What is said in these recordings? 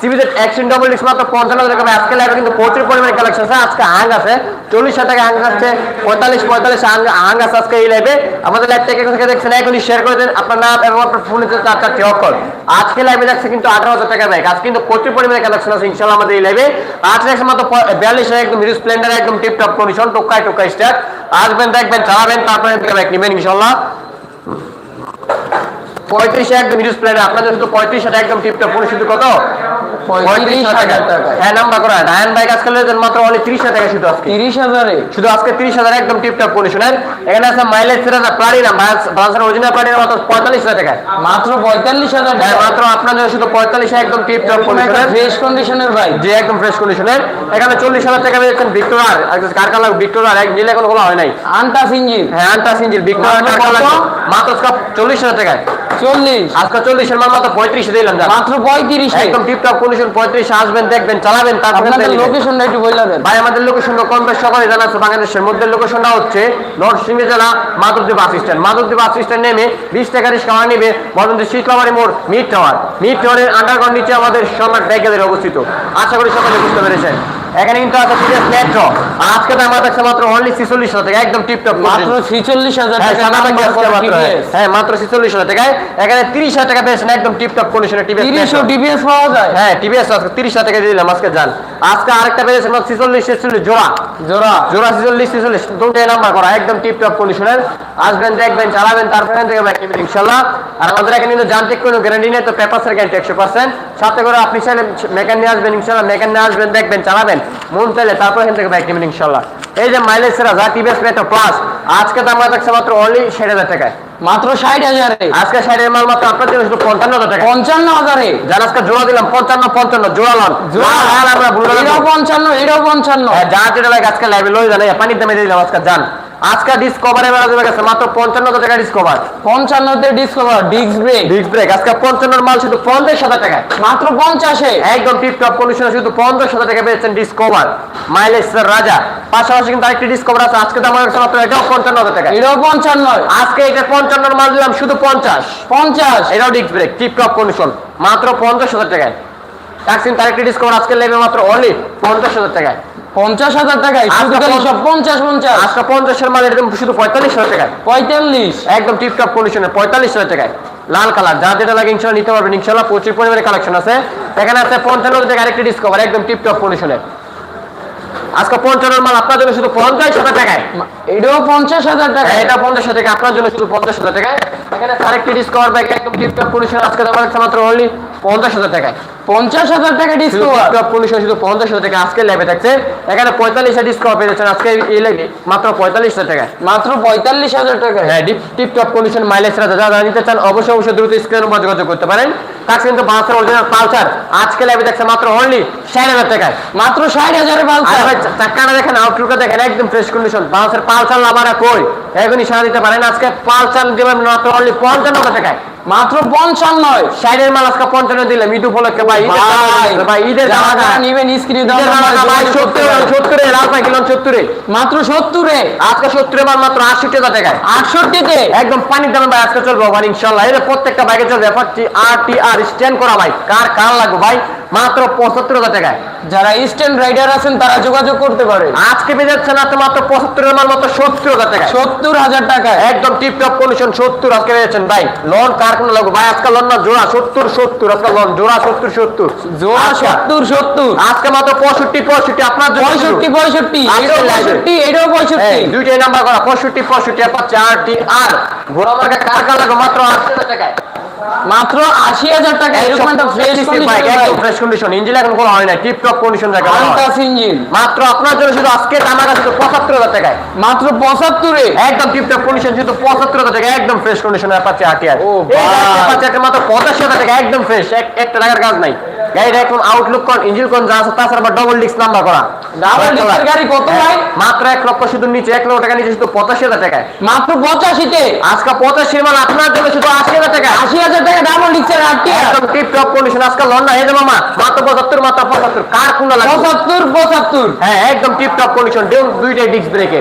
CBZ action double disc মাত্র পঞ্চান্ন টাকা। আজকে লাইভে কিন্তু প্রচুর পরিমাণে কালেকশন আছে। আজকে হাং আছে। চল্লিশ টাকা হাং আছে। পঁয়তাল্লিশ পঁয়তাল্লিশ হাং আছে আজকে এই লাইভে আমাদের লাইভ থেকে থেকে দেখছেন এখনই শেয়ার করে দেন। আপনার নাম এবং আপনার ফোনে চার চারটি অক্ষর। আজকে লাইভে যাচ্ছে কিন্তু আঠারো হাজার টাকা ব্যাগ আজকে কিন্তু প্রচুর পরিমাণে কালেকশন আছে ইনশাল্লাহ আমাদের এই লাইভে আজ দেখছেন মাত্র বিয়াল্লিশ একদম হিরো স্প্লেন্ডার একদম টিপ টপ কন্ডিশন টোকাই টোকাই স্টার্ট আসবেন, দেখবেন, চালাবেন, তারপরে ব্যাগ নেবেন ইনশাল্লাহ পঁয়ত্রিশে একদম হিরো স্প্লেন্ডার আপনাদের শুধু পঁয়ত্রিশ হাজার একদম টিপ টপ শুধু কত? পঁয়ত্রিশ হাজার টাকা। হ্যাঁ নাম্বার করা ডায়ন বাইক আজকাল মাত্র অনলি ত্রিশ হাজার টাকা শুধু আজকে। তিরিশ হাজারে? শুধু আজকে তিরিশ হাজার একদম টিপটপ কন্ডিশনের এখানে আছে মাইলেজ সেটা প্লাটিনাম বাংলাদেশের অরিজিনাল প্লাটিনাম মাত্র পঁয়তাল্লিশ হাজার টাকা মাত্র পঁয়তাল্লিশ হাজার হ্যাঁ, মাত্র আপনার শুধু পঁয়তাল্লিশ একদম টিপটপ কন্ডিশনের ফ্রেশ কন্ডিশনের বাইক যে একদম ফ্রেশ কন্ডিশনের এখানে চল্লিশ হাজার টাকা পেয়েছেন ভিক্টোরার কার কালার ভিক্টোরার এক নীল খোলা হয় নাই। আনটাস ইঞ্জিন হ্যাঁ আন্টাস ভিক্টোরার কত? মাত্র চল্লিশ হাজার টাকায়। চল্লিশ আজকে চল্লিশের মাল মাত্র পঁয়ত্রিশে দিলাম মাত্র পঁয়ত্রিশ। একদম টিপটপ কন্ডিশন পঁয়ত্রিশ আসবেন দেখবেন চালাবেন তারপরে লোকেশনটা একটু বলে ভাই আমাদের লোকেশনটা কম বেশ সকালে জানা আছে বাংলাদেশের মধ্যে লোকেশনটা হচ্ছে নরসিংহ জেলা Madhabdi bus stand. Madhabdi bus stand নেমে বিশ টাকা রিক্সা ভাড়া নেবে বরঞ্চ শীতলাবাড়ি মোড় মিড টাওয়ার। মিড টাওয়ারের আন্ডারগ্রাউন্ড নিচে আমাদের সম্রাট ব্যাগেদের অবস্থিত। আশা করি সকলে বুঝতে পেরেছেন। এখানে কিন্তু আছে টিভিএস মেট্রো আজকে তো আমার কাছে মাত্র অনলি ছিচল্লিশ হাজার টাকা একদম টিপটপ মাত্র ছিচল্লিশ হাজার হ্যাঁ, টাকা মাত্র, হ্যাঁ। হ্যাঁ মাত্র ছিচল্লিশ হাজার টাকায়। এখানে তিরিশ হাজার টাকা পেয়েছেন একদম টিপটপ কন্ডিশনে টিভিএস তিরিশ ও টিভিএস পাওয়া যায়? হ্যাঁ টিভিএস আজকে তিরিশ হাজার টাকা দিয়ে দিলাম আজকে যান। আজকে আরেকটা পেয়েছেন ছিচল্লিশ ছেচল্লিশ জোড়া। জোড়া। জোড়া ছিচল্লিশ ছিচল্লিশ দুটোই নাম্বার করা একদম টিপ টপ কন্ডিশনের আসবেন দেখবেন চালাবেন তারপরে থেকে ব্যাক নেবেন ইনশাল্লাহ আর আমাদের এখানে কিন্তু যান্ত্রিক কোনো গ্যারান্টি নেই তো পেপারসের গ্যারান্টি একশো পার্সেন্ট সাথে করে আপনি চাইলে মেকান নিয়ে আসবেন ইনশাল্লাহ মেকান নিয়ে আসবেন দেখবেন চালাবেন। মন চাইলে তারপরে এখান থেকে ব্যাক নেবেন ইনশাল্লাহ এই যে মাইলেজ সেরা যা টিভিএস মেট্রো প্লাস আজকে দাম থাকছে মাত্র অনলি ষাট হাজার টাকায়। মাত্র ষাট হাজারে। আজকে ষাটের মাল মাত্র আপনার জন্য শুধু পঞ্চান্ন হাজার টাকা। পঞ্চান্ন হাজারে। যার আজকে জোড়া দিলাম পঞ্চান্ন পঞ্চান্ন জোড়া লন। জোড়া পঞ্চান্ন এটাও পঞ্চান্ন। হ্যাঁ, যা যেটা লাগে আজকে লাইভে লই জানাই পানির দামে দিয়ে দিলাম আজকে জান আজকে ডিসকভারে দেবে গেছে মাত্র পঞ্চান্ন হাজার টাকা Discover পঞ্চান্নতে Discover disc brake disc brake আজকে পঞ্চান্নর মাল শুধু পঞ্চাশ হাজার টাকা মাত্র পঞ্চাশে। একদম টিপটপ কন্ডিশনে শুধু পঞ্চাশ হাজার টাকা পেয়েছেন ডিসকভার মাইলেজ রাজা পাশাপাশি কিন্তু আরেকটি ডিসকভার আছে আজকে দাম হচ্ছে মাত্র এটাও পঞ্চান্ন হাজার টাকা এটাও পঞ্চান্ন। আজকে এটা পঞ্চান্নর মাল দিলাম শুধু পঞ্চাশ। পঞ্চাশ। এটাও ডিস্ক ব্রেক টিপটপ কন্ডিশন মাত্র পঞ্চাশ হাজার টাকায়। ট্যাক্সিন আরেকটি ডিসকভার আজকে লেবে মাত্র অনলি পঞ্চাশ হাজার টাকায়। পঞ্চাশ হাজার টাকায় সব পঞ্চাশ পঞ্চাশ। আজকে পঞ্চাশের মাল এরকম শুধু পঁয়তাল্লিশ হাজার টাকায়। পঁয়তাল্লিশ। একদম টিপটপ কন্ডিশনে পঁয়তাল্লিশ হাজার টাকায়। লাল কালার যা যেটা লাগে ইনশাল্লাহ নিতে পারবেন। ইনশাল্লাহ প্রচুর পরিমাণে কালেকশন আছে। এখানে আছে পঞ্চান্ন টাকা আরেকটি ডিসকভার একদম টিপটপ কন্ডিশনে আজকে পঞ্চান্নর মাল আপনার জন্য শুধু পঞ্চাশ হাজার টাকায়। এটাও পঞ্চাশ হাজার টাকা হ্যাঁ, এটা পঞ্চাশ হাজার টাকা আপনার জন্য শুধু পঞ্চাশ হাজার টাকায়। এখানে আরেকটি ব্যাগ একদম টিপটপ কন্ডিশনে আজকে মাত্র অনলি পঞ্চাশ হাজার টাকায়। পঞ্চাশ হাজার টাকা টিপটপ কন্ডিশন শুধু পঞ্চাশ হাজার টাকা। আজকে ল্যাবে থাকছে। এখানে পঁয়তাল্লিশ হাজার ডিসকভার পেয়ে যাচ্ছেন। আজকে এই লেগে মাত্র পঁয়তাল্লিশ হাজার টাকায় মাত্র পঁয়তাল্লিশ হাজার টাকা। হ্যাঁ ডিপ টিপ টপ কন্ডিশন মাইলেজ রাজা যারা নিতে চান অবশ্যই অবশ্যই দ্রুত স্ক্রিনের উপর যোগাযোগ করতে পারেন। তার কিন্তু বাসের অরিজিনাল পালসার। আজকে লাইভে দেখছে মাত্র অনলি ষাট হাজার টাকায়। মাত্র ষাট হাজারে পালসার। ভাই চা- দেখেন আউটলুকটা দেখেন একদম ফ্রেশ কন্ডিশন বাসের পালসার লাভারা কই? এখনই সারা দিতে পারেন। আজকে পালসার দেবেন মাত্র অনলি পঞ্চান্ন টাকায়। মাত্র পঞ্চান্ন ষাটের মাল আজকে পঞ্চান্ন দিলাম ঈদ উপলক্ষে ভাই ভাই ঈদের জামাটা নিবেন স্ক্রিনে সত্তরে সত্তরে। লাল পাই কিলো সত্তরে। মাত্র সত্তরে? আজকে সত্তরে মাল মাত্র আটষট্টি হাজার টাকায়। আটষট্টিতে? একদম পানির দামে ভাই আজকে চলবে ভাই ইনশাল্লাহ এটা প্রত্যেকটা বাইকে চলবে পাচ্ছি আর টি আর স্ট্যান্ড করা ভাই। কার কার লাগবে ভাই? মাত্র পঁচাত্তর হাজার টাকায়। যারা স্ট্যান্ড রাইডার আছেন তারা যোগাযোগ করতে পারে। আজকে পেয়ে যাচ্ছে না তো মাত্র পঁচাত্তরের মাল মাত্র সত্তর হাজার টাকায়। সত্তর হাজার টাকায়। একদম টিপ টপ কন্ডিশন সত্তর আজকে পেয়ে যাচ্ছেন ভাই। লোন কার কোনো লাগবে ভাই আজকে লোন না জোড়া সত্তর সত্তর আজকে লোন জোড়া সত্তর সত্তর। জোড়া সত্তর সত্তর। আজকে মাত্র পঁয়ষট্টি পঁয়ষট্টি আপনার জন্য পঁয়ষট্টি পঁয়ষট্টি। পঁয়ষট্টি। এটাও পঁয়ষট্টি। দুইটাই নাম্বার করা পঁয়ষট্টি পঁয়ষট্টি আপনার চার টি আর ঘোড়া মার্কা কার কার লাগবে? মাত্র হাজার টাকায়। মাত্র আশি হাজার টাকা এরকম একটা ফ্রেশ ফ্রেশ কন্ডিশন ইঞ্জিন এখন কোনো হয় না টিপ টপ কন্ডিশন আন্টাস ইঞ্জিন মাত্র আপনার জন্য শুধু আজকে আমার কাছে পঁচাত্তর হাজার টাকায়। মাত্র পঁচাত্তরে? একদম টিপ টপ কন্ডিশন শুধু পঁচাত্তর হাজার টাকা একদম ফ্রেশ কন্ডিশন অ্যাপাচে আটিয়ার ও ভাই। অ্যাপাচে মাত্র পঁচাশি হাজার টাকা একদম ফ্রেশ একটা টাকার কাজ নাই। গাড়িটা একদম আউটলুক কোন ইঞ্জিন কোন যা আছে তাছাড়া আবার ডবল ডিস্ক নাম্বার করা। Disc এর গাড়ি কত ভাই? মাত্র এক লক্ষ শুধু নিচে এক লক্ষ টাকা নিচে শুধু পঁচাশি হাজার টাকায়। মাত্র পঁচাশিতে? আজকে পঁচাশি মানে আপনার জন্য শুধু আশি হাজার টাকা। আশি হাজার টাকা ডাবল ডিক্সের আটটি? একদম টিপ টপ কন্ডিশন আজকে লন না মামা মাত্র মাত্র কার কোন পঁচাত্তর হ্যাঁ একদম টিপ টপ কন্ডিশন দুইটাই ডিস্ক ব্রেকে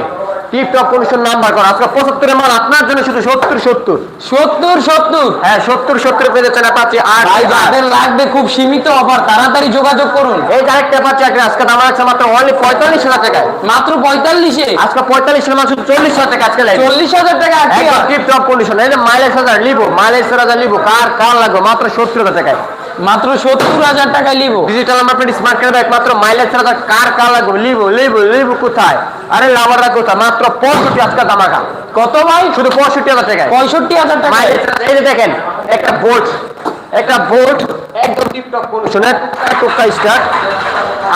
টিপ কন্ডিশন নাম্বার করা। আজকে পঁচাত্তরের মাল আপনার জন্য শুধু সত্তর সত্তর। সত্তর সত্তর? হ্যাঁ সত্তর সত্তর পেয়ে যাচ্ছেন অ্যাপাচি আর যাদের লাগবে খুব সীমিত অফার তাড়াতাড়ি যোগাযোগ করুন। এই অ্যাপাচি আজকে দাম আছে মাত্র অনলি পঁয়তাল্লিশ হাজার টাকায়। মাত্র পঁয়তাল্লিশে? আজকে পঁয়তাল্লিশ শুধু চল্লিশ হাজার টাকা আজকে চল্লিশ হাজার টাকা কন্ডিশন এই যে মাইলেজ হাজার লিবো মাইলেজ হাজার লিবো কার কার লাগবে? মাত্র সত্তর হাজার টাকায়। মাত্র সত্তর হাজার টাকায় নিব digital number plate smart card একমাত্র মাইলেজ হাজার কার কার লাগবে? লিবো লিবো লিবো কোথায়? আরে লাভাররা কোথায়? মাত্র পঁয়ষট্টি আজকে দামাকা কত ভাই? শুধু পঁয়ষট্টি হাজার টাকায়। পঁয়ষট্টি হাজার টাকা। এই যে দেখেন একটা বোল্ট একটা বোল্ট একদম টিপটপ কন্ডিশনের টুকা স্টার্ট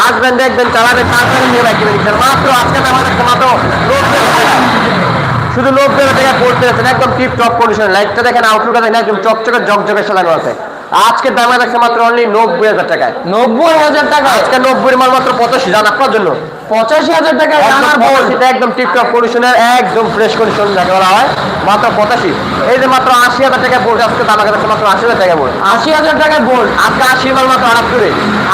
আসবেন দেখবেন চালাবেন তারপরে নিয়ে নিচ্ছেন মাত্র আজকে একটা মাত্র শুধু লোক টাকা বোল্ট পেয়েছেন একদম টিপ টপ কন্ডিশন লাইটটা দেখেন আউটলুকটা দেখেন একদম চকচকে জকজকে সাজানো আছে। আজকে দামে দেখছে মাত্র অনলি নব্বই হাজার টাকায়। নব্বই হাজার টাকা? আজকে নব্বই মাল মাত্র পঁচাশি জান আপনার জন্য। পঁচাশি হাজার টাকা একদম টিপটপ কন্ডিশনের একদম ফ্রেশ কন্ডিশন যাকে বলা হয় মাত্র পঁচাশি। এই যে মাত্র আশি হাজার টাকা বোল্ট আজকে দাম মাত্র আশি হাজার টাকা বোল্ট আশি হাজার টাকায় বল আজকে আশি মাল মাত্র আটাত্তরে।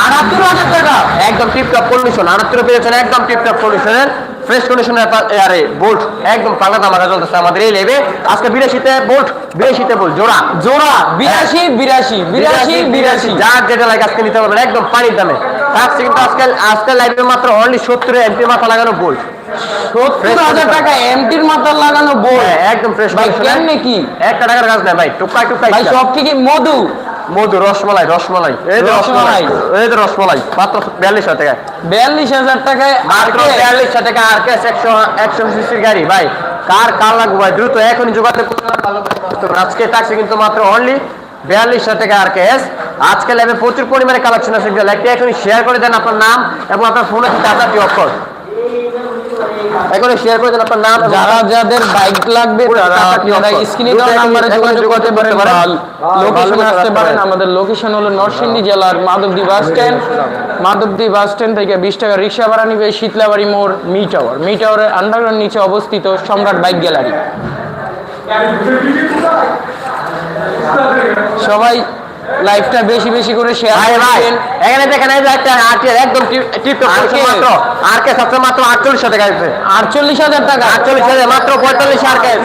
আটাত্তর হাজার টাকা? একদম টিপটপ কন্ডিশন আটাত্তরে পেয়েছেন একদম টিপটপ কন্ডিশনের ফ্রেশ কন্ডিশনের আরে বোল্ট একদম পাকা দামাকা চলতেছে আমাদের এই লেবে আজকে বিরাশিতে বোল্ট বিরাশিতে বোল্ট জোড়া। জোড়া বিরাশি বিরাশি বিরাশি বিরাশি যার যেটা লাগে আজকে নিতে পারবেন একদম পানির দামে। থাকছে কিন্তু আজকে আজকে লাইভে মাত্র অনলি সত্তরে এমপি মাথা লাগানো বোল্ট টাকা এমটির মাথার লাগানো বল হ্যাঁ, একদম ফ্রেশ ভাই কেমনে কি? একটা টাকার কাজ নাই ভাই টুকাই টুকাই ভাই সব কি কি মধু। মধু রসমালাই রসমালাই। এই যে রসমালাই। এই যে রসমালাই মাত্র বিয়াল্লিশ হাজার টাকা বিয়াল্লিশ হাজার টাকায় মাত্র আরকে বিয়াল্লিশ হাজার টাকা আর কেস একশো একশো সিসির গাড়ি। ভাই কার কার লাগবে ভাই? দ্রুত এখনই যোগাযোগ করে করুন। আজকে থাকছে কিন্তু মাত্র অনলি বিয়াল্লিশ হাজার টাকা আর কেস আজকে ল্যাবে প্রচুর পরিমাণে কালেকশন আছে লাইকটি এখনই শেয়ার করে দেন আপনার নাম এবং আপনার ফোনে চার্জারটি অক্ষর? এখনই শেয়ার করে দেন আপনার নাম যারা যাদের বাইক লাগবে তারা আপনারা স্ক্রিনে দেওয়া এখন- নাম্বারে এখন যোগাযোগ করতে পারেন। লোকেশনে আসতে পারেন। আমাদের লোকেশন হলো নরসিংদী জেলার Madhabdi bus stand Madhabdi bus stand থেকে বিশ টাকা রিক্সা ভাড়া নিবে শীতলাবাড়ি মোড় মি টাওয়ার মি টাওয়ারের আন্ডারগ্রাউন্ড নিচে অবস্থিত সম্রাট বাইক গ্যালারি সবাই লাইভটা বেশি বেশি করে শেয়ার ভাই ভাই করবেন এখানে দেখেন এই যে একটা আরটিআর একদম টিপটপ RTR মাত্র আর কে? সবচেয়ে মাত্র আটচল্লিশ টাকা আছে। আটচল্লিশ হাজার টাকা? আটচল্লিশ হাজার মাত্র পঁয়তাল্লিশ আর কেস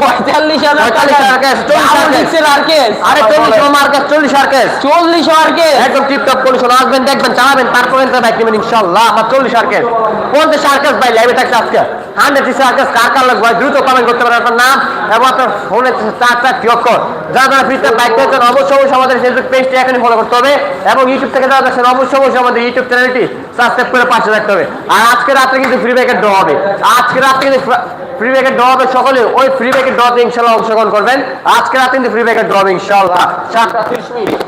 পঁয়তাল্লিশ হাজার টাকা? 45 আর কেস, 40 আর কেস। আর কেস আরে চল্লিশ আর কেস চল্লিশ আর কেস চল্লিশ আর কেস একদম টিপটপ কন্ডিশন আসবেন দেখবেন চালাবেন তারপরে বাইক নেবেন ইনশাল্লাহ আমার চল্লিশ আর কেস পঞ্চাশ আর কেস ভাই লাইভে থাকছে আজকে। হান্ড্রেড সিসি আর কেস কার কার লাগবে ভাই দ্রুত কমেন্ট করতে পারেন আপনার নাম। এবং আপনার ফোনে চার অক্ষর যারা যারা ফ্রিতে বাইক পেয়েছেন অবশ্যই অবশ্যই আমাদের ফেসবুক পেজটি এখনই ফলো করতে হবে এবং ইউটিউব থেকে যারা দেখছেন অবশ্যই অবশ্যই আমাদের ইউটিউব চ্যানেলটি সাবস্ক্রাইব করে পাশে হবে। আর আজকে রাত্রে কিন্তু ফ্রি ড্র হবে। আজকে রাত্রে কিন্তু ফ্রি ড্র হবে সকলে ওই ফ্রি ড্রতে ইনশাল্লাহ অংশগ্রহণ করবেন। আজকে রাতে কিন্তু ফ্রি ড্র হবে ইনশাল্লাহ সাতটা তিরিশ মিনিট।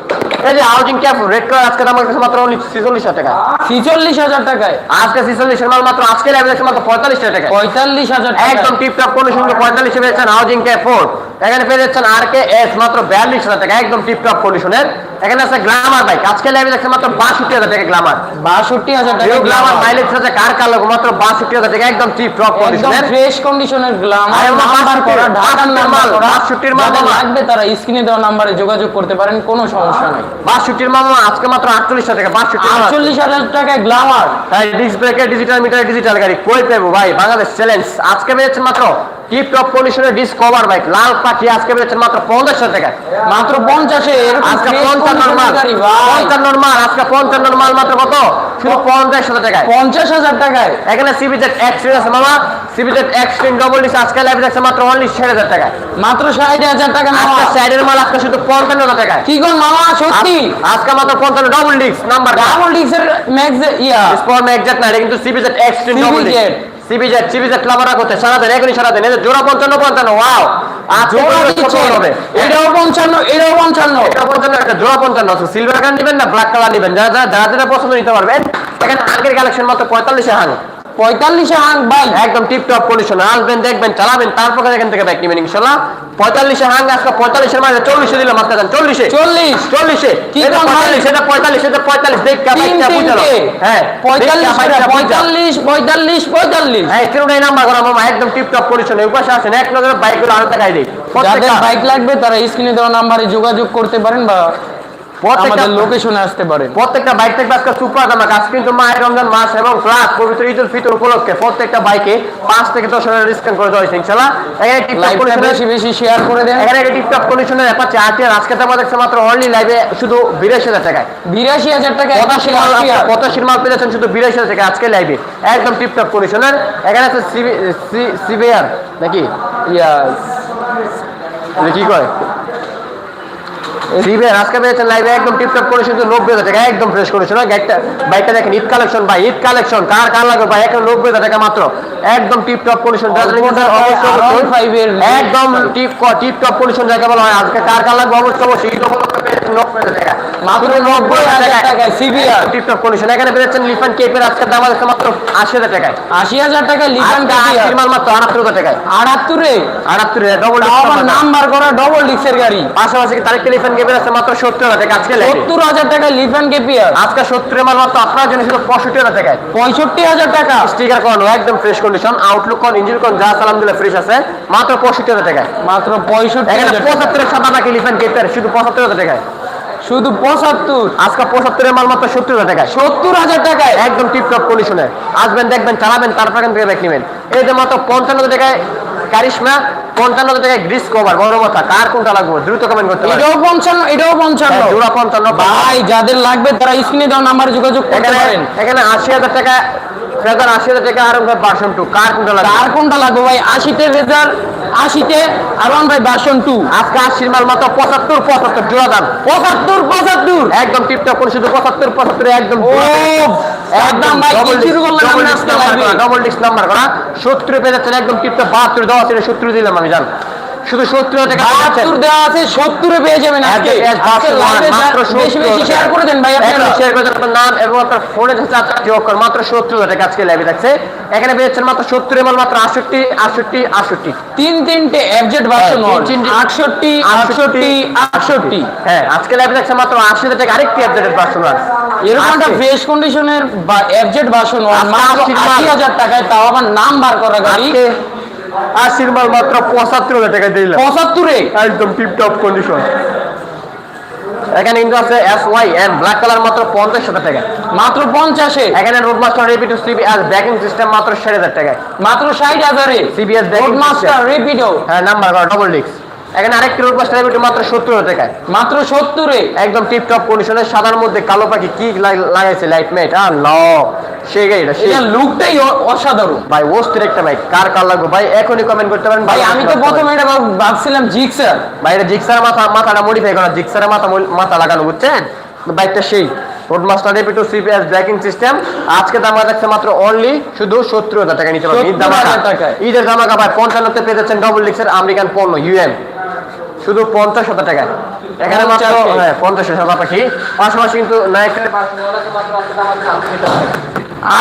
এই যে হাউজিং ক্যাপ কালার আজকে আমার কাছে মাত্র only 46 হাজার টাকা। ছিচল্লিশ হাজার টাকায়। আজকে 46 এর মাল মাত্র আজকে লাইভে মাত্র 45 হাজার টাকা। পঁয়তাল্লিশ হাজার একদম টিপটপ কোন 45 এ পেয়েছেন হাউজিং ফোর এখানে পেয়ে যাচ্ছেন আর কে এস মাত্র 42 হাজার টাকা একদম টিপটপ কন্ডিশনের এখানে আছে গ্লামার বাইক আজকে দেখছে মাত্র 62 হাজার টাকা গ্লামার বাষট্টি হাজার টাকা গ্লামার মাইলেজ আছে কার মাত্র 62 হাজার টাকা একদম টিপটপ কন্ডিশনের ফ্রেশ কন্ডিশনের গ্লামার নাম্বার করা ঢাকার নাম্বার মাল, করা। 62 মাল যাদের বাবা। লাগবে তারা স্ক্রিনে দেওয়া নাম্বারে যোগাযোগ করতে পারেন কোনো সমস্যা নাই। 62 মামা আজকে মাত্র 48 হাজার টাকা 62 মাল। আটচল্লিশ হাজার টাকায় গ্লামার ভাই ডিস্ক ব্রেকের ডিজিটাল মিটার ডিজিটাল গাড়ি কই পাবো ভাই? বাংলাদেশ চ্যালেঞ্জ আজকে পেয়েছেন মাত্র টিপ টপ কন্ডিশনের ডিস্ক বাইক লাল পাখি আজকে পেয়েছেন মাত্র পঞ্চাশ হাজার টাকা মাত্র পঞ্চাশে আজকে পঞ্চান্ন মাল। পঞ্চান্ন মাল আজকে পঞ্চান্ন মাল মাত্র কত? শুধু পঞ্চাশ হাজার টাকায়। পঞ্চাশ হাজার টাকায়। এখানে সিবিজেড এক্সট্রিম আছে মামা। সিবিজেড এক্সট্রিম ডবল ডিস আজকে লাইভ দেখছে মাত্র অনলি ষাট হাজার টাকায়। মাত্র ষাট হাজার টাকা মামা সাইডের মাল আজকে শুধু পঞ্চান্ন হাজার টাকায়। কি কোন মামা সত্যি? আজকে মাত্র পঞ্চান্ন ডবল ডিস্ক নাম্বার ডাবল ডিক্সের ম্যাক্স ইয়া। স্পর্ম এক্সাক্ট না কিন্তু CBZ Xtreme double CBZ CBZ ক্লাবার করতে এখনই সারাদিন এই এদের জোড়া পঞ্চান্ন পঞ্চান্ন ওয়াও জোড়া দিচ্ছে। হবে? এটাও পঞ্চান্ন এটাও পঞ্চান্ন। এটা পঞ্চান্ন একটা জোড়া পঞ্চান্ন আছে সিলভার কালার নেবেন না ব্ল্যাক কালার নেবেন। যারা যারা যারা পছন্দ নিতে পারবেন হাঙ্গের কালেকশন মাত্র পঁয়তাল্লিশে হাঙ্গ পঁয়তাল্লিশে হাং ভাই একদম টিপটপ কন্ডিশন আসবেন দেখবেন চালাবেন তারপর এখান থেকে ব্যাক নেবেন ইনশাল্লাহ। পঁয়তাল্লিশে হাঙ্গ আজকে পঁয়তাল্লিশের মাঝে চল্লিশে দিলাম আজকে চল্লিশে। চল্লিশ। চল্লিশে। এটা পঁয়তাল্লিশ এটা পঁয়তাল্লিশ এটা পঁয়তাল্লিশ। দেখ হ্যাঁ পঁয়তাল্লিশ। পঁয়তাল্লিশ পঁয়তাল্লিশ পঁয়তাল্লিশ। হ্যাঁ তিনটাই নাম্বার করা মামা একদম টিপটপ কন্ডিশন এই পাশে আসেন এক নজরে বাইকগুলো আরও দেখাই দিই। যাদের বাইক লাগবে তারা স্ক্রিনে দেওয়া নাম্বারে যোগাযোগ করতে পারেন বা আমাদের লোকেশনে আসতে পারেন প্রত্যেকটা বাইক থেকে আজকে সুপার দাম আজকে কিন্তু মায়ের রমজান মাস এবং প্লাস পবিত্র ঈদ উল ফিতর উপলক্ষে প্রত্যেকটা বাইকে পাঁচ থেকে দশ হাজার ডিসকাউন্ট করে দেওয়া হয়েছে ইনশাল্লাহ এখানে টিকটক বেশি বেশি শেয়ার করে দেন। এখানে একটা টিকটক কন্ডিশনের অ্যাপাচি আরটিআর আজকে তো আমাদের কাছে মাত্র অনলি লাইভে শুধু বিরাশি হাজার টাকায়। বিরাশি হাজার টাকা পঁচাশি মাল পঁচাশি মাল পেয়েছেন শুধু বিরাশি হাজার টাকা আজকে লাইভে একদম টিপটপ কন্ডিশনের এখানে আছে সিবিআর নাকি? এটা কি কয়? সিবিআর আজকে পেয়েছেন লাইভে একদম টিপটপ কন্ডিশন শুধু নব্বই হাজার টাকা একদম ফ্রেশ কন্ডিশন গাড়িটা বাইকটা দেখেন ঈদ কালেকশন ভাই ঈদ কালেকশন কার কার লাগবে ভাই? এখন নব্বই হাজার টাকা মাত্র। একদম টিপটপ কন্ডিশন একদম টিপ টিপটপ কন্ডিশন যাকে বলা হয় আজকে। কার কার লাগবে? অবশ্যই অবশ্যই। ঈদ মাত্র নব্বই হাজার টাকা সিবিআর টিপটপ কন্ডিশন এখানে পেয়েছেন লিফান কেপের আজকের দাম আছে মাত্র আশি হাজার টাকায়। আশি হাজার টাকা লিখান আজকে আশির মাল মাত্র আটাত্তর হাজার টাকায়। আটাত্তরে? আটাত্তর ডবল নাম্বার করা ডবল ডিক্সের গাড়ি। পাশাপাশি তারিখ লিফান কেপের আছে মাত্র সত্তর হাজার টাকা। আজকে সত্তর হাজার টাকা লিফান কেপিয়ার আজকে সত্তরের মাল মাত্র আপনার জন্য শুধু পঁয়ষট্টি হাজার টাকায়। পঁয়ষট্টি হাজার টাকা। স্টিকার করানো একদম ফ্রেশ কন্ডিশন আউটলুক কোন ইঞ্জিন কোন যা সালাম ফ্রেশ আছে মাত্র পঁয়ষট্টি হাজার টাকায়। মাত্র পঁয়ষট্টি পঁচাত্তরের সাদা নাকি লিফান কেপের শুধু পঁচাত্তর হাজার টাকায়। শুধু পঁচাত্তর। আজকে পঁচাত্তরের মাল মাত্র সত্তর হাজার টাকায়। সত্তর হাজার টাকায়। একদম টিপটপ কন্ডিশনে আসবেন দেখবেন চালাবেন তারপর এখান থেকে ব্যাক নেবেন। এই যে মাত্র পঞ্চান্ন টাকায় কারিশমা পঞ্চান্ন হাজার গ্রিস কভার বড় কথা। কার কোনটা লাগবে? দ্রুত কমেন্ট করতে পারেন এটাও পঞ্চান্ন এটাও পঞ্চান্ন। হ্যাঁ, জোড়া পঞ্চান্ন ভাই যাদের লাগবে তারা স্ক্রিনে দেওয়া নাম্বারে যোগাযোগ করতে পারেন। এখানে আশি হাজার টাকা ফেদার আশি হাজার টাকা আর ভার্সন টু কার কোনটা লাগবে? কার কোনটা লাগবে ভাই? আশিতে রেজার আশিতে আর ওয়ান ভাই ভার্সন টু আজকে আশির মাল মাত্র পঁচাত্তর পঁচাত্তর জোড়া দাম। পঁচাত্তর পঁচাত্তর। একদম টিপটপ করে শুধু পঁচাত্তর পঁচাত্তর একদম একদম? ডবল ডিস্ক নাম্বার করা সত্তর পেয়ে যাচ্ছেন একদম টিপটা বাহাত্তর দেওয়া ছিল শত্রু দিলাম আমি জান শুধু সত্তর টাকা। বাহাত্তর দেওয়া আছে সত্তরে পেয়ে যাবেন সত্তর শেয়ার করে দেন ভাই আপনারা। শেয়ার করে দেন আপনার নাম এবং আপনার ফোনে করেন মাত্র সত্তর হাজার টাকা আজকে লাইভে থাকছে এখানে পেয়েছেন মাত্র সত্তর এমএল মাত্র আটষট্টি আটষট্টি আটষট্টি। তিন তিনটে এফজেড ভার্সন হ্যাঁ, আটষট্টি আটষট্টি আটষট্টি। হ্যাঁ আজকে লাইভে থাকছে মাত্র আশি হাজার টাকা। আরেকটি আপডেটেড পার্সোনাল এরকম একটা ফ্রেশ কন্ডিশনের এফজেড ভার্সন ওয়ান মাত্র আশি হাজার টাকায় তাও আবার নাম বার করা গাড়ি। আশির মাল মাত্র পঁচাত্তর হাজার টাকা দিলাম। পঁচাত্তরে? একদম টিপ টপ কন্ডিশন এখানে কিন্তু আছে এস ওয়াই ব্ল্যাক কালার মাত্র পঞ্চাশ হাজার টাকা মাত্র পঞ্চাশে? এখানে road master Rapido backing system মাত্র ষাট হাজার টাকায়। মাত্র ষাট হাজারে? সিবিএস ব্যাকিং মাস্টার রেপিডো হ্যাঁ নাম্বার ডবল ডিস্ক এখানে আরেকটি রোড মাত্র সত্তর হাজার টাকায়। মাত্র সত্তরে? একদম টিপ টপ কন্ডিশনের সাদার মধ্যে কালো পাখি কি লাগাইছে লাইট মেট আর ল। সেই গাড়িটা সেই লুকটাই অসাধারণ। ভাই একটা কার কার লাগবে? ভাই এখনই কমেন্ট করতে পারেন ভাই আমি তো প্রথমে এটা ভাবছিলাম জিক্সার। বাইরে জিক্সার মাথা মাথাটা মডিফাই করা জিক্সারের মাথা মাথা লাগানো বুঝছেন? বাইকটা সেই। Roadmaster Rapido CBS braking system আজকে দাম রাখছে মাত্র অনলি শুধু সত্তর হাজার টাকা নিতে পারবেন ঈদ 70,000 ঈদের জামাকা ভাই পঞ্চান্নতে পেয়ে যাচ্ছেন ডবল ডিক্সের আমেরিকান পণ্য ইউএম শুধু পঞ্চাশ হাজার টাকায়। এখানে মাত্র হ্যাঁ পঞ্চাশ হাজার পাখি। পাশাপাশি কিন্তু নায়কের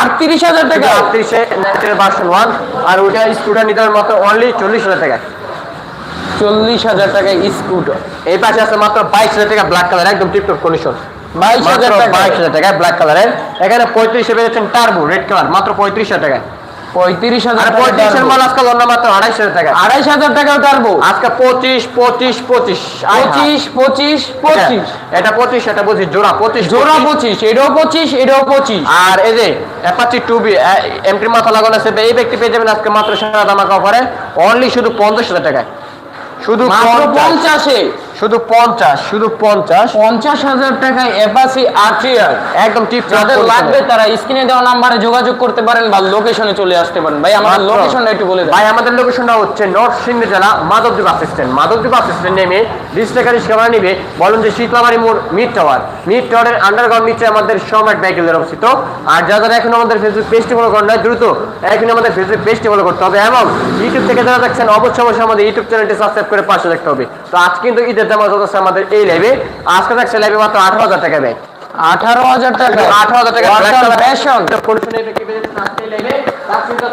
আটত্রিশ হাজার টাকা। আটত্রিশে নায়কের ভার্সন ওয়ান আর ওইটা স্কুটার নিতে মাত্র অনলি চল্লিশ হাজার টাকা চল্লিশ হাজার টাকা স্কুটার এই পাশে আছে মাত্র বাইশ হাজার টাকা ব্ল্যাক কালার একদম টিপটপ কন্ডিশন বাইশ হাজার টাকা। বাইশ হাজার টাকা ব্ল্যাক কালারের এখানে পঁয়ত্রিশে পেয়েছেন টার্বো রেড কালার মাত্র পঁয়ত্রিশ হাজার পঁয়ত্রিশ হাজার পঁয়ত্রিশের মাল আজকাল অন্য মাত্র আড়াইশ হাজার টাকা। আড়াইশ হাজার টাকাও টার্বো আজকে পঁচিশ পঁচিশ পঁচিশ। পঁচিশ পঁচিশ পঁচিশ। এটা পঁচিশ এটা পঁচিশ জোড়া পঁচিশ জোড়া পঁচিশ। পঁচিশ এটাও পঁচিশ এটাও পঁচিশ। আর এই যে অ্যাপাচি টু বি মাথা লাগানো আছে এই ব্যক্তি পেয়ে যাবেন আজকে মাত্র সারা দামাকা অফারে অনলি শুধু পঞ্চাশ হাজার টাকায়। শুধু পঞ্চাশে। শুধু পঞ্চাশ শুধু পঞ্চাশ। পঞ্চাশ হাজার টাকায় এপাসি আট্রিয়ার একদম টিপ যাদের লাগবে তারা স্ক্রিনে দেওয়া নাম্বারে যোগাযোগ করতে পারেন বা লোকেশনে চলে আসতে পারেন। ভাই আমাদের লোকেশনটা একটু বলে ভাই আমাদের লোকেশনটা হচ্ছে নর্থ সিন্ধু জেলা Madhabdi bus stand Madhabdi bus stand নেমে ডিসপ্লে গাড়ি সেবা নিবে। বলুন যে শীতলাবাড়ি মোড় মিড টাওয়ার মিড টাওয়ারের আন্ডারগ্রাউন্ড নিচে আমাদের সম্রাট বাইকেলের অবস্থিত। আর যারা এখন আমাদের ফেসবুক পেজটি ফলো করেন না দ্রুত এখন আমাদের ফেসবুক পেজটি ফলো করতে হবে এবং ইউটিউব থেকে যারা দেখছেন অবশ্যই অবশ্যই আমাদের ইউটিউব চ্যানেলটি সাবস্ক্রাইব করে পাশে দেখতে হবে। তো আজ কিন্তু ঈদের জামা চলতেছে আমাদের এই লাইভে আজকে থাকছে লাইভে মাত্র আঠারো হাজার টাকা ব্যাগ আঠারো হাজার টাকা। আঠারো হাজার টাকা ফ্যাশন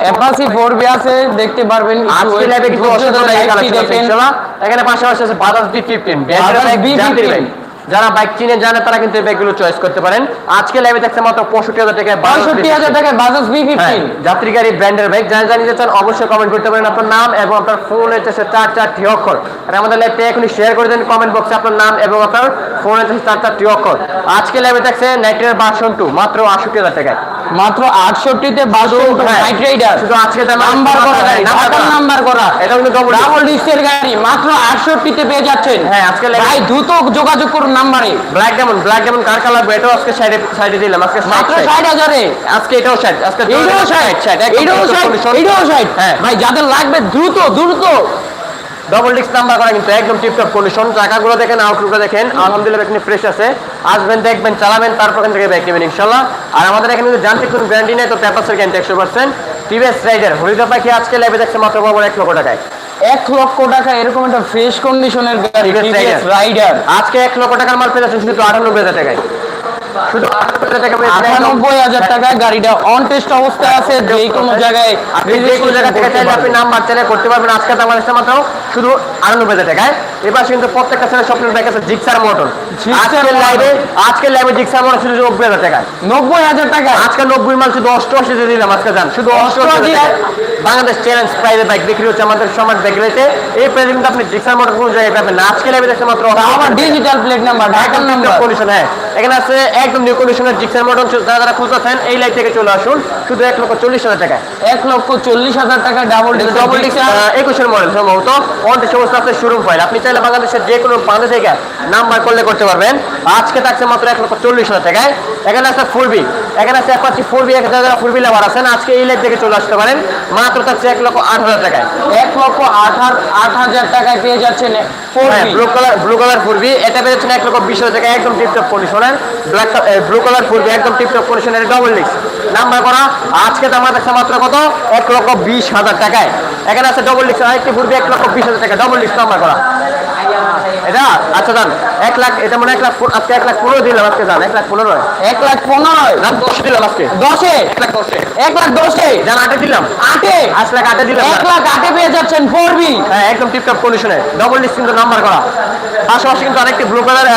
এপাসি ফোর বি আছে দেখতে পারবেন আজকে লাইভে কিছু অসাধারণ দেখেন। পাশাপাশি আছে Bajaj B fifteen Bajaj B15 যারা বাইক চিনে জানে তারা কিন্তু এই বাইকগুলো চয়েস করতে পারেন। আজকে লাইভে থাকছে মাত্র পঁয়ষট্টি হাজার টাকায় পঁয়ষট্টি হাজার টাকায় বাজাজ বি হ্যাঁ, ফিফটিন যাত্রী গাড়ি ব্র্যান্ডের বাইক যারা জানিয়ে চান অবশ্যই কমেন্ট করতে পারেন আপনার নাম এবং আপনার ফোন হচ্ছে চার চারটি অক্ষর। আর আমাদের লাইভটা এখনই শেয়ার করে দেন কমেন্ট বক্সে আপনার নাম এবং আপনার ফোন হচ্ছে চার চারটি অক্ষর। আজকে লাইভে থাকছে নাইটের ভার্সন টু মাত্র আটষট্টি হাজার টাকায়। মাত্র আটষট্টিতে হ্যাঁ, নাইট রাইডার শুধু আজকে দাম নাম্বার করা হ্যাঁ, নাম্বার করা। নাম্বার করা। এটা কিন্তু ডাবল ডিস্কের গাড়ি মাত্র আটষট্টিতে পেয়ে যাচ্ছেন। হ্যাঁ, আজকে ভাই দ্রুত যোগাযোগ করুন। নাম্বারে। Black diamond black diamond car colour এটাও আজকে সাইডে সাইডে দিলাম। আজকে মাত্র আজকে এটাও ষাট আজকে এইটাও ষাট? ষাট এইটাও ষাট? এইটাও ষাট? হ্যাঁ। ভাই যাদের লাগবে দ্রুত দ্রুত। ডবল ডিস্ক নাম্বার করা কিন্তু একদম টিপটপ কন্ডিশন চাকাগুলো দেখেন আউটলুকটা দেখেন। আলহামদুলিল্লাহ এখানে ফ্রেশ আছে। আসবেন দেখবেন চালাবেন তারপর এখান থেকে ব্যাক নেবেন ইনশাল্লাহ। আর আমাদের এখানে যান্ত্রিক কোনো গ্যারান্টি নেই তো পেপারসের গ্যারান্টি একশো পার্সেন্ট টিভিএস রাইডার হরিদা পাখি আজকে ল্যাবে দেখছে মাত্র এক লক্ষ টাকায়। এক লক্ষ টাকা এরকম একটা ফ্রেশ কন্ডিশনের গাড়ি টিভিএস রাইডার আজকে এক লক্ষ টাকার মাল পেয়ে যাচ্ছেন শুধু আটানব্বই হাজার টাকায়। শুধু আটানব্বই হাজার টাকায় গাড়িটা অন টেস্ট অবস্থায় আছে যে কোনো জায়গায় আপনি যে কোনো জায়গা থেকে চাইলে আপনি নাম বাচ্চারা করতে পারবেন। আজকে তো আমার মাত্র শুধু আটানব্বই হাজার টাকায় এবার কিন্তু প্রত্যেকটা ছেলে স্বপ্নের ব্যাগ আছে জিক্সার মোটর জিক্সার আজকে মোটর। লাইভে আজকে লাইভে জিক্সার মোটর শুধু নব্বই হাজার টাকায়। নব্বই হাজার টাকা আজকে নব্বই মাল শুধু অষ্টআশি দিয়ে দিলাম আজকে যান শুধু অষ্টআশি? বাংলাদেশ চ্যালেঞ্জ প্রাইভেট বাইক বিক্রি হচ্ছে আমাদের সমাজ ব্যাগরিতে এই প্রাইজে কিন্তু আপনি জিক্সার মোটর কোনো জায়গায় পাবেন না। আজকে লাইভে দেখছে মাত্র আবার ডিজিটাল প্লেট নাম্বার ঢাকার নাম্বার কন্ডিশন হ্যাঁ। এখানে আছে একদম নিউ কন্ডিশনের জিক্সার মোটর যারা যারা খুঁজতেছেন এই লাইভ থেকে চলে আসুন। শুধু এক লক্ষ চল্লিশ হাজার টাকায়। এক লক্ষ চল্লিশ হাজার টাকা ডাবল ডাবল একুশের মডেল সম্ভবত। অনটেস্ট অবস্থা আছে শোরুম ফাইল আপনি চাইলে বাংলাদেশের যে কোনো প্রান্ত থেকে নাম্বার করলে করতে পারবেন। আজকে থাকছে মাত্র এক লক্ষ চল্লিশ হাজার টাকায়। এখানে আছে ফুল বি এখানে আছে অ্যাপাচি ফুল বি এক যারা ফুল বি লেবার আছেন আজকে এই লাইভ থেকে চলে আসতে পারেন। মাত্র থাকছে এক লক্ষ আট হাজার টাকায়। এক লক্ষ আট আট হাজার টাকায় পেয়ে যাচ্ছেন ব্লু কালার ব্লু কালার ফুলবি এটা পেয়েছেন এক লক্ষ বিশ হাজার টাকা একদম টিপটপ কন্ডিশনের ব্ল্যাক ব্লু কালার ফুলবি একদম টিপটপ কন্ডিশনের ডবল ডিস্ক নাম্বার করা আজকে দাম আছে মাত্র কত? এক লক্ষ বিশ হাজার টাকায়। এখানে আছে ডবল ডিস্ক আরেকটি ফুলবি এক লক্ষ বিশ হাজার টাকা ডবল ডিস্ক নাম্বার করা। এটা আচ্ছা দাম এক লাখ এটা মনে এক লাখ আজকে এক লাখ পনেরো দিলাম আজকে দাম এক লাখ পনেরো এক লাখ পনেরো দাম দশ দিলাম আজকে দশে এক লাখ দশে এক লাখ দশে দাম আটে দিলাম আটে আট লাখ আটে দিলাম এক লাখ আটে পেয়ে যাচ্ছেন ফোর বি হ্যাঁ একদম টিপটপ কন্ডিশনে ডবল কিন্তু নাম্বার করা পাশাপাশি কিন্তু আরেকটি ব্লু কালার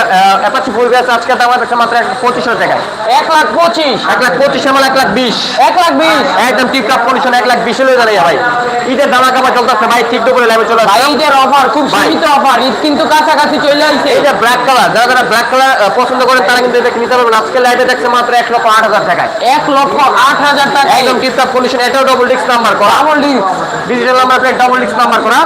অ্যাপাচি ফুলবি আছে আজকে দাম আছে মাত্র এক পঁচিশ হাজার টাকায় এক লাখ পঁচিশ এক লাখ পঁচিশ আমার এক লাখ বিশ এক লাখ বিশ একদম টিপটপ কন্ডিশন এক লাখ বিশ দাঁড়িয়ে ভাই ঈদের দামা চলতেছে ভাই ঠিক করে লেভেল চলে। ভাই ঈদের অফার খুব সীমিত অফার ঈদ কিন্তু কাছাকাছি চলে আসছে এই যে ব্ল্যাক কালার যারা যারা ব্ল্যাক কালার পছন্দ করেন তারা কিন্তু এটা নিতে পারবেন। আজকে লাইভে দেখছে মাত্র এক লক্ষ আট হাজার টাকায়। এক লক্ষ আট হাজার টাকা। একদম টিপটপ কন্ডিশন এটাও ডবল ডিস্ক নাম্বার করা। Double disc digital number plate double disc number করা।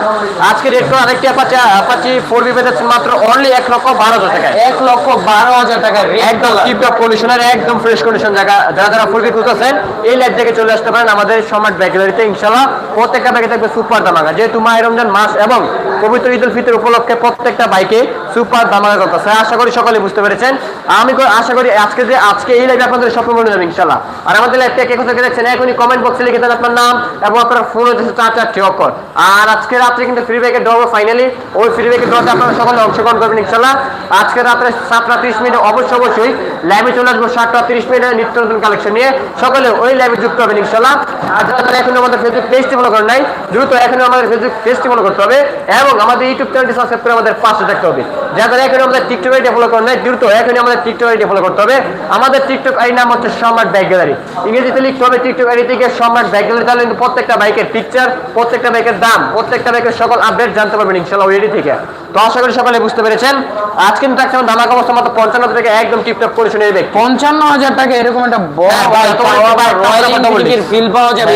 আজকে রেট করা আরেকটি অ্যাপাচি অ্যাপাচি ফোর বি পেয়েছে মাত্র অনলি এক লক্ষ বারো হাজার টাকায়। এক লক্ষ বারো হাজার টাকা একদম টিপটপ কন্ডিশনের একদম ফ্রেশ কন্ডিশন জায়গা। যারা যারা ফুলবি খুঁজতেছেন এই লাইভ থেকে চলে আসতে পারেন আমাদের সমাজ ব্যাগেলারিতে ইনশাল্লাহ প্রত্যেকটা ব্যাগে থাকবে সুপার দামাগা যেহেতু মায়ের রমজান মাস এবং পবিত্র ঈদ উল ফিতর উপলক্ষে প্রত্যেকটা বাইকে সুপার দামাগা করতেছে আশা করি সকলে বুঝতে পেরেছেন। আমি আশা করি আজকে যে আজকে এই লাইভে আপনাদের স্বপ্ন মনে যাবে ইনশাল্লাহ আর আমাদের লাইভটা কে কোথা থেকে দেখছেন? এখনই কমেন্ট বক্সে লিখে দেন আপনার নাম এবং আপনার ফোন হচ্ছে চার চারটি অক্ষর। আর আজকে রাত্রে কিন্তু ফ্রি ব্যাগের ড্র ফাইনালি ওই ফ্রি ব্যাগের ড্রতে আপনারা সকলে অংশগ্রহণ করবেন ইনশাল্লাহ আজকে রাত্রে সাতটা তিরিশ মিনিটে অবশ্যই অবশ্যই লাইভে চলে আসব সাতটা তিরিশ মিনিটে নিত্য নতুন কালেকশন নিয়ে। সকলে ওই লাইভে যুক্ত হবেন ইনশাল্লাহ আর যারা এখন আমাদের ফেসবুক পেজটি ফলো করেন নাই, দ্রুত এখন আমাদের ফেসবুক পেজটি ফলো করতে হবে। এবং আমাদের ইউটিউব চ্যানেলটি সাবস্ক্রাইব করে আমাদের পাশে থাকতে হবে। যারা এখন আমাদের টিকটক আইডি ফলো করেন নাই দ্রুত এখনই আমাদের টিকটক আইডি ফলো করতে হবে। আমাদের টিকটক আইডি নাম হচ্ছে সম্রাট ব্যাগ গ্যালারি। ইংরেজিতে লিখতে হবে টিকটক আইডি থেকে সম্রাট ব্যাগ গ্যালারি। তাহলে কিন্তু প্রত্যেকটা বাইকের পিকচার প্রত্যেকটা বাইকের দাম প্রত্যেকটা বাইকের সকল আপডেট জানতে পারবেন ইনশাল্লাহ ওই আইডি থেকে। তো আশা করি সকলে বুঝতে পেরেছেন। আজ কিন্তু থাকছে আমার ধামাকা অবস্থা মাত্র পঞ্চান্ন থেকে একদম টিপটপ কন্ডিশনে এই ব্যাগ পঞ্চান্ন হাজার টাকা এরকম একটা হ্যাঁ। ফিল পাওয়া যাবে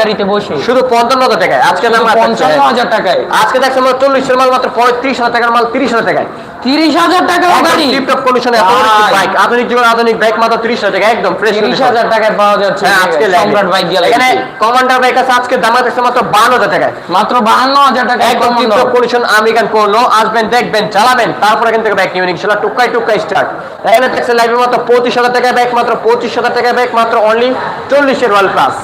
গাড়িতে বসে। শুধু পঞ্চান্ন হাজার টাকায়। আজকে পঞ্চান্ন হাজার টাকায়। আজকে দেখছে আমার চল্লিশের মাল মাত্র পঁয়ত্রিশ হাজার টাকার মাল তিরিশ হাজার টাকায়। তিরিশ হাজার টাকা গাড়ি টিপটপ কন্ডিশনে বাইক আধুনিক যুগের আধুনিক বাইক মাত্র তিরিশ হাজার টাকা একদম ফ্রেশ তিরিশ হাজার টাকায় পাওয়া যাচ্ছে। হ্যাঁ আজকে সম্রাট বাইক এখানে কমান্ডার বাইক আছে আজকে দাম আছে মাত্র বান্ন হাজার টাকায়। মাত্র বাহান্ন হাজার টাকা একদম টিপটপ কন্ডিশন আমেরিকান পণ্য আসবেন দেখবেন চালাবেন তারপর এখান থেকে বাইক নেবেন ইনশাল্লাহ টুকাই টুকাই স্টার্ট এখানে দেখছে লাইভের মাত্র পঁচিশ হাজার টাকায় বাইক মাত্র পঁচিশ হাজার টাকায় বাইক মাত্র অনলি চল্লিশের রয়্যাল প্লাস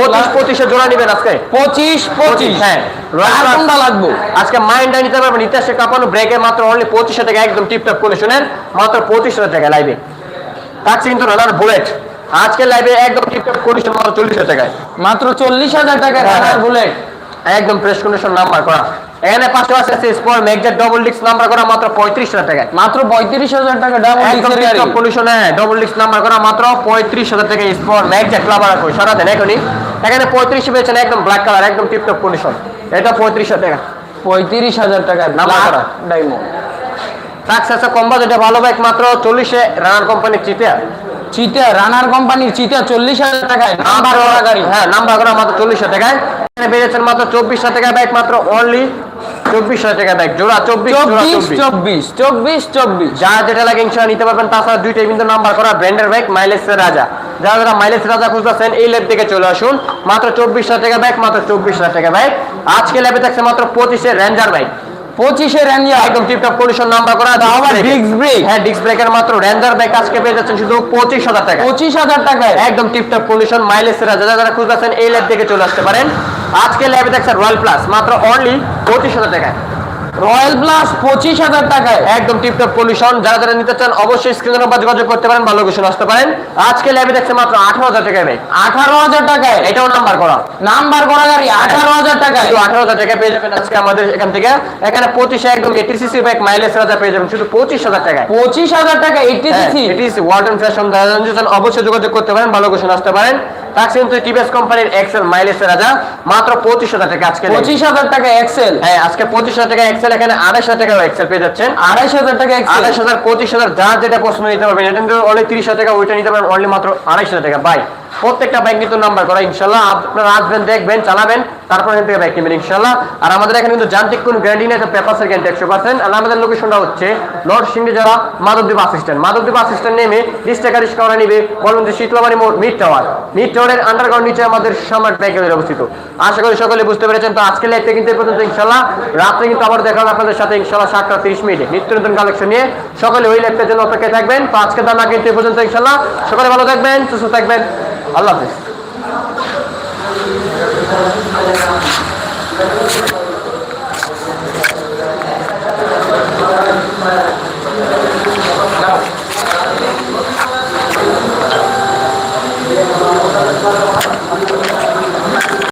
পঁচিশ পঁচিশে জোড়া নেবেন আজকে। পঁচিশ পঁচিশ। হ্যাঁ। কোনটা লাগবে? আজকে মাইন্ডটা নিতে পারবেন ইতিহাসে কাঁপানো ব্রেকে মাত্র অনলি পঁচিশ টাকা একদম টিপটপ কন্ডিশনের মাত্র পঁচিশ হাজার টাকা লাইভে থাকছে কিন্তু রানার বুলেট আজকে লাইভে একদম টিপটপ কন্ডিশন মাত্র চল্লিশ হাজার টাকায় মাত্র চল্লিশ হাজার টাকা হ্যাঁ, হ্যাঁ। বুলেট একদম প্রেস কন্ডিশন নাম্বার করা। এখানে পাঁচশো আছে স্পোর্ট ম্যাগজেট ডবল ডিস্ক নাম্বার করা মাত্র পঁয়ত্রিশ হাজার টাকায় মাত্র পঁয়ত্রিশ হাজার টাকা ডাবল গাড়ি পলিউশনে ডবল ডিস্ক নাম্বার করা মাত্র পঁয়ত্রিশ হাজার টাকা স্পোর্ট ম্যাগজেট ক্লাবার কই সারা দেন এখনই। এখানে পঁয়ত্রিশ পেয়েছেন একদম ব্ল্যাক কালার একদম টিপটপ কন্ডিশন এটা পঁয়ত্রিশ হাজার টাকা। পঁয়ত্রিশ হাজার টাকা নাম্বার করা। ডায়মন্ড ট্রাক্স আছে কম্বা যেটা ভালো বাইক মাত্র চল্লিশে রানার কোম্পানির চিপে চিতা রানার কোম্পানির চিতা চল্লিশ হাজার টাকায় নাম্বার করা গাড়ি। হ্যাঁ নাম্বার করা মাত্র চল্লিশ হাজার টাকায়। এখানে বেড়েছেন মাত্র চব্বিশ টাকা ব্যাগ মাত্র অনলি চব্বিশ টাকা ব্যাগ জোড়া চব্বিশ চব্বিশ চব্বিশ। চব্বিশ চব্বিশ যেটা লাগে ইনশাল্লাহ নিতে পারবেন। তাছাড়া দুইটাই কিন্তু নাম্বার করা ব্র্যান্ডের ব্যাগ মাইলেজ রাজা। যারা যারা মাইলেজ রাজা খুঁজতেছেন এই ল্যাব থেকে চলে আসুন। মাত্র চব্বিশ হাজার টাকা ব্যাগ মাত্র চব্বিশ হাজার টাকা ব্যাগ আজকে ল্যাবে থাকছে মাত্র পঁচিশে রেঞ্জার বাইক পঁচিশে রেঞ্জার একদম টিপটপ কন্ডিশন নাম্বার করা আবার disc brake। হ্যাঁ ডিস্ক ব্রেকের মাত্র রেঞ্জার বাইক আজকে পেয়ে যাচ্ছেন শুধু পঁচিশ হাজার টাকা পঁচিশ হাজার টাকায়? একদম টিপটপ কন্ডিশন মাইলেজ যারা যারা খুঁজতেছেন এই ল্যাব থেকে চলে আসতে পারেন। আজকে ল্যাবে দেখছেন রয়্যাল প্লাস মাত্র অনলি পঁচিশ হাজার টাকায়। রয়্যাল প্লাস পঁচিশ হাজার টাকায়। একদম টিপটপ কন্ডিশন যারা যারা নিতে চান অবশ্যই স্ক্রিনের নাম্বার যোগাযোগ করতে পারেন ভালো লোকেশন আসতে পারেন। আজকে ল্যাবে দেখছে মাত্র আঠারো হাজার টাকায় ভাই আঠারো হাজার টাকায়? এটাও নাম্বার করা। নাম্বার করা গাড়ি আঠারো হাজার টাকায়? আঠারো হাজার টাকা পেয়ে যাবেন আজকে আমাদের এখান থেকে। এখানে পঁচিশে একদম এইটি সিসি বাইক মাইলেজ রাজা পেয়ে যাবেন শুধু পঁচিশ হাজার টাকায়। পঁচিশ হাজার টাকা এইটি হ্যাঁ, সিসি এটি ওয়ার্ল্ড ফ্যাশন যারা চান অবশ্যই যোগাযোগ করতে পারেন ভালো লোকেশন আসতে পারেন। তার কিন্তু টিভিএস কোম্পানির এক্সেল মাইলেজ রাজা মাত্র পঁচিশ হাজার টাকা আজকে পঁচিশ হাজার টাকা এক্সেল হ্যাঁ আজকে পঁচিশ হাজার টাকা এক্সেল এখানে আড়াইশ হাজার টাকা এক্সেল পেয়ে যাচ্ছেন। আড়াইশ হাজার টাকা আড়াইশ হাজার পঁচিশ হাজার যার যেটা পছন্দ নিতে পারবেন এটা কিন্তু অনলি তিরিশ হাজার টাকা ওইটা নিতে পারবেন অনলি মাত্র আড়াইশ হাজার টাকা। বাই প্রত্যেকটা বাইক কিন্তু নাম্বার করা ইনশাল্লাহ আপনারা আসবেন, দেখবেন, চালাবেন, তারপর এখান থেকে বাইক কিনবেন ইনশাল্লাহ আর আমাদের এখানে কিন্তু যান্ত্রিক কোনো গ্যারান্টি নেই পেপারসের গ্যারান্টি একশো পার্সেন্ট আর আমাদের লোকেশনটা হচ্ছে নর্থ সিংহে যারা Madhabdwip bus stand Madhabdwip bus stand নেমে বিশ টাকা রিক্সা করা নিবে বলবেন যে শীতলাবাড়ি মোড় টাওয়ার মিড টাওয়ারের আন্ডারগ্রাউন্ড নিচে আমাদের সম্রাট ব্যাংকের অবস্থিত। আশা করি সকলে বুঝতে পেরেছেন। তো আজকে লাইফটা কিন্তু এই পর্যন্ত ইনশাল্লাহ রাত্রে কিন্তু আবার দেখা হবে আপনাদের সাথে ইনশাল্লাহ সাতটা তিরিশ মিনিটে। নিত্য নতুন কালেকশন নিয়ে সকলে ওই লাইফটার জন্য অপেক্ষায় থাকবেন। তো আজকে দাম কিন্তু এই পর্যন্ত ইনশাল্লাহ সকলে ভালো থাকবেন, সুস্থ থাকবেন। আল্লাহ হাফিজ।